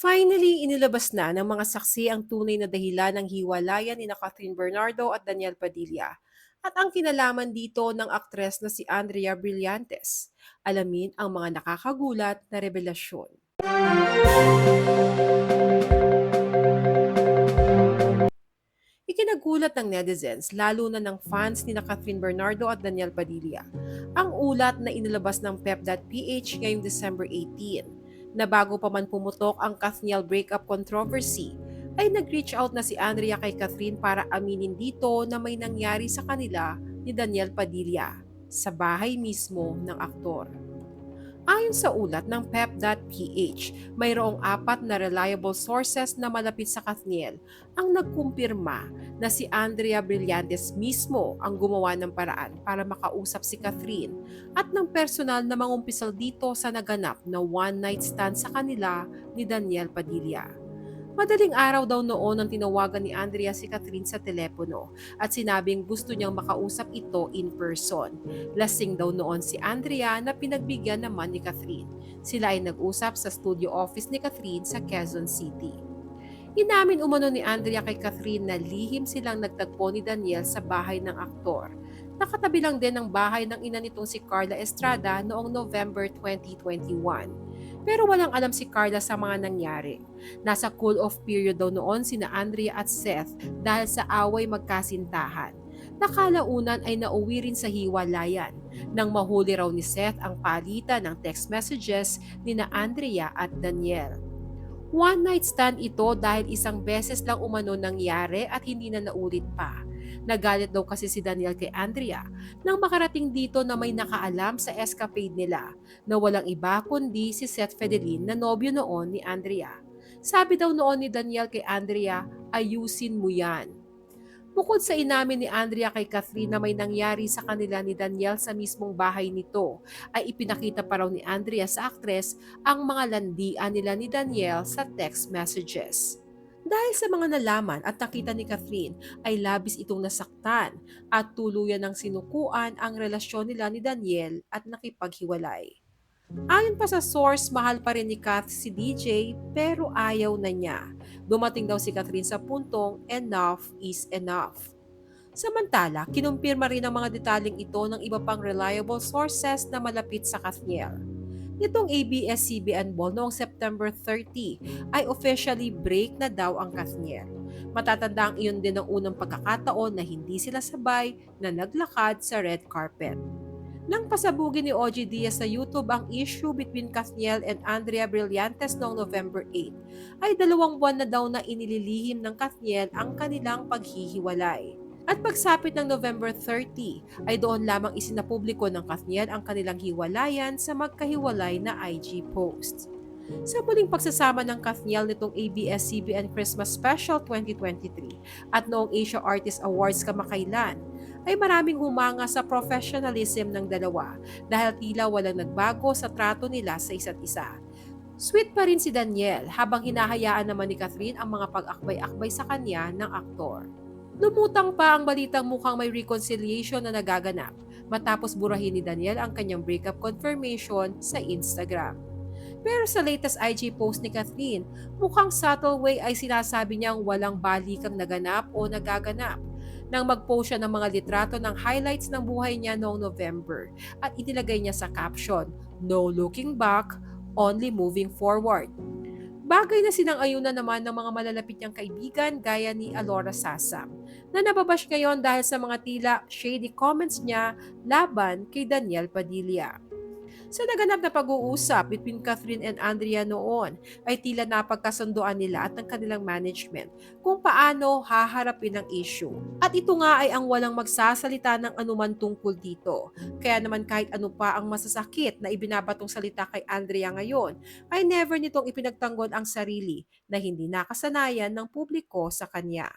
Finally, inilabas na ng mga saksi ang tunay na dahilan ng hiwalayan ni na Catherine Bernardo at Daniel Padilla at ang kinalaman dito ng aktres na si Andrea Brillantes. Alamin ang mga nakakagulat na revelasyon. Ikinagulat ng netizens, lalo na ng fans ni na Catherine Bernardo at Daniel Padilla, ang ulat na inilabas ng pep.ph ngayong December 18 na bago pa man pumutok ang Kathniel breakup controversy, ay nag-reach out na si Andrea kay Catherine para aminin dito na may nangyari sa kanila ni Daniel Padilla sa bahay mismo ng aktor. Ayon sa ulat ng pep.ph, mayroong apat na reliable sources na malapit sa Kathniel ang nagkumpirma na si Andrea Brillantes mismo ang gumawa ng paraan para makausap si Catherine at ng personal na mangumpisal dito sa naganap na one-night stand sa kanila ni Daniel Padilla. Madaling araw daw noon ang tinawagan ni Andrea si Catherine sa telepono at sinabing gusto niyang makausap ito in person. Lasing daw noon si Andrea na pinagbigyan naman ni Catherine. Sila ay nag-usap sa studio office ni Catherine sa Quezon City. Inamin umano ni Andrea kay Catherine na lihim silang nagtagpo ni Daniel sa bahay ng aktor. Nakatabi lang din ang bahay ng ina nitong si Carla Estrada noong November 2021. Pero walang alam si Carla sa mga nangyari. Nasa cool-off period daw noon sina Andrea at Seth dahil sa away magkasintahan. Nakalaunan ay nauwi rin sa hiwalayan nang mahuli raw ni Seth ang palitan ng text messages ni na Andrea at Daniel. One night stand ito dahil isang beses lang umano nangyari at hindi na naulit pa. Nagalit daw kasi si Daniel kay Andrea nang makarating dito na may nakaalam sa escapade nila na walang iba kundi si Seth Fedelin na nobyo noon ni Andrea. Sabi daw noon ni Daniel kay Andrea, ayusin mo yan. Bukod sa inamin ni Andrea kay Catherine na may nangyari sa kanila ni Daniel sa mismong bahay nito, ay ipinakita pa raw ni Andrea sa aktres ang mga landian nila ni Daniel sa text messages. Dahil sa mga nalaman at nakita ni Catherine ay labis itong nasaktan at tuluyan ng sinukuan ang relasyon nila ni Daniel at nakipaghiwalay. Ayon pa sa source, mahal pa rin ni Kath si DJ pero ayaw na niya. Dumating daw si Catherine sa puntong enough is enough. Samantala, kinumpirma rin ang mga detaling ito ng iba pang reliable sources na malapit sa Kathniel. Nitong ABS-CBN Ball noong September 30 ay officially break na daw ang Kathniel. Matatanda ang iyon din ng unang pagkakataon na hindi sila sabay na naglakad sa red carpet. Nang pasabugin ni OG Diaz sa YouTube ang issue between Kathniel and Andrea Brillantes noong November 8, ay dalawang buwan na daw na inililihim ng Kathniel ang kanilang paghihiwalay. At pagsapit ng November 30 ay doon lamang isinapubliko ng Kathniel ang kanilang hiwalayan sa magkahiwalay na IG post. Sa muling pagsasama ng Kathniel nitong ABS-CBN Christmas Special 2023 at noong Asia Artist Awards kamakailan, ay maraming humanga sa professionalism ng dalawa dahil tila walang nagbago sa trato nila sa isa't isa. Sweet pa rin si Daniel habang hinahayaan naman ni Catherine ang mga pag-akbay-akbay sa kanya ng aktor. Lumutang pa ang balitang mukhang may reconciliation na nagaganap matapos burahin ni Daniel ang kanyang breakup confirmation sa Instagram. Pero sa latest IG post ni Kathleen, mukhang subtle way ay sinasabi niyang walang balikang naganap o nagaganap nang mag-post siya ng mga litrato ng highlights ng buhay niya noong November at itinagay niya sa caption, No looking back, only moving forward. Bagay na sinang-ayunan naman ng mga malalapit niyang kaibigan gaya ni Alora Sasam na nababash ngayon dahil sa mga tila shady comments niya laban kay Daniel Padilla. Sa naganap na pag-uusap between Catherine and Andrea noon ay tila napagkasunduan nila at ng kanilang management kung paano haharapin ang issue. At ito nga ay ang walang magsasalita ng anuman tungkol dito. Kaya naman kahit ano pa ang masasakit na ibinabatong salita kay Andrea ngayon, ay never nitong ipinagtanggol ang sarili na hindi nakasanayan ng publiko sa kanya.